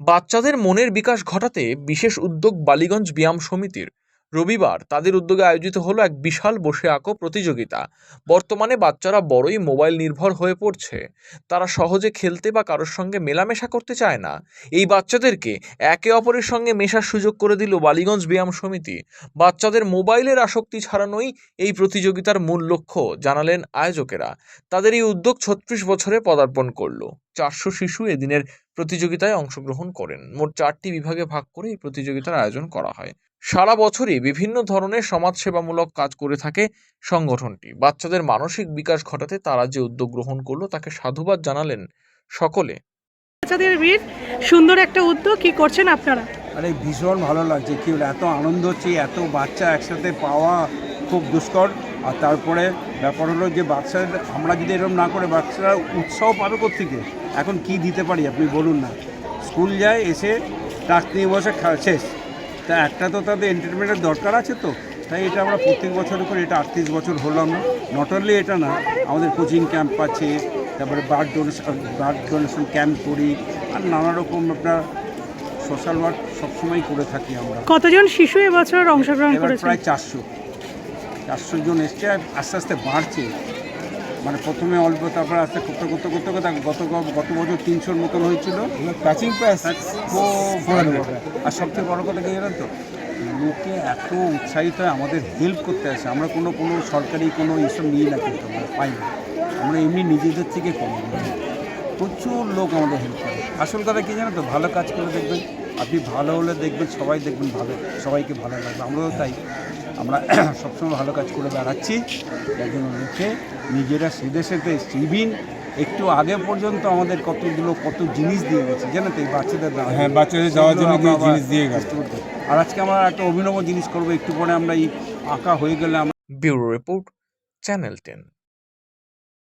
বাচ্চাদের মনের বিকাশ ঘটাতে বিশেষ উদ্যোগ বালিগঞ্জ ব্যায়াম সমিতির। রবিবার তাদের উদ্যোগে আয়োজিত হলো এক বিশাল বসে আঁকো প্রতিযোগিতা। বর্তমানে বাচ্চারা বড়ই মোবাইল নির্ভর হয়ে পড়ছে। তারা সহজে খেলতে বা কারোর সঙ্গে মেলামেশা করতে চায় না। এই বাচ্চাদেরকে একে অপরের সঙ্গে মেশার সুযোগ করে দিল বালিগঞ্জ ব্যায়াম সমিতি। বাচ্চাদের মোবাইলের আসক্তি ছাড়ানোই এই প্রতিযোগিতার মূল লক্ষ্য, জানালেন আয়োজকেরা। তাদের এই উদ্যোগ ছত্রিশ বছরে পদার্পণ করল। চারশো শিশু এদিনের প্রতিযোগিতায় অংশগ্রহণ করেন। মোট চারটি বিভাগে ভাগ করে এই প্রতিযোগিতার আয়োজন করা হয়। সারা বছরই বিভিন্ন ধরনের সমাজসেবামূলক কাজ করে থাকে সংগঠনটি। বাচ্চাদের মানসিক বিকাশ ঘটাতে তারা যে উদ্যোগ গ্রহণ করল তাকে সাধুবাদ জানালেন সকলে। বাচ্চাদের ভিড় সুন্দর একটা উদ্যোগ কি করছেন আপনারা? আরে ভীষণ ভালো লাগছে। কি হলো এত আনন্দ হচ্ছে এত বাচ্চা একসাথে পাওয়া খুব দুষ্কর। আর তারপরে ব্যাপার হলো যে বাচ্চাদের আমরা যদি এরকম না করে বাচ্চারা উৎসাহ পাবে থেকে এখন কি দিতে পারি আপনি বলুন না। স্কুল যায় এসে টাক নিয়ে বসে শেষ। তা একটা তো তাদের এন্টারটেনমেন্টের দরকার আছে তো। তাই এটা আমরা প্রত্যেক বছর করে এটা আটত্রিশ বছর হলো আমরা। নট অনলি এটা না আমাদের কোচিং ক্যাম্প আছে তারপরে blood donation blood donation camp করি আর নানা রকম আপনার সোশ্যাল ওয়ার্ক সবসময় করে থাকি আমরা। কতজন শিশু এবছর অংশগ্রহণ করেছেন? প্রায় চারশো। চারশো জন এসছে আর আস্তে আস্তে বাড়ছে। মানে প্রথমে অল্প তারপরে আস্তে করতে করতে করতে করতে গত গত বছর তিনশোর মতন হয়েছিল। প্যাচিং আর সবচেয়ে বড় কথা কি জানেন তো? লোকে এত উৎসাহিত হয় আমাদের হেল্প করতে আসে। আমরা কোনো কোনো সরকারি কোনো এইসব নিয়ে না কিন্তু আমরা পাই না। আমরা এমনি নিজেদের থেকে করি প্রচুর লোক আমাদের হেল্প করে। আসল কথা কি জানো তো? ভালো কাজ করে দেখবেন আপনি ভালো হলে দেখবেন সবাই দেখবেন ভালো সবাইকে ভালো লাগবে। আমরাও তাই। আমরা সবসময় ভালো কাজ করে বেড়াচ্ছি। যার জন্য লোকে নিজেরা সেদে সেদে ইভিন একটু আগে পর্যন্ত আমাদের কতগুলো কত জিনিস দিয়ে গেছে জানেন তো? এই বাচ্চাদের হ্যাঁ, বাচ্চাদের যাওয়ার জন্য জিনিস দিয়ে গেছে। আর আজকে আমরা একটা অভিনব জিনিস করব। একটু পরে আমরা এই আঁকা হয়ে গেলে আমরা ব্যুরো রিপোর্ট চ্যানেল টেন।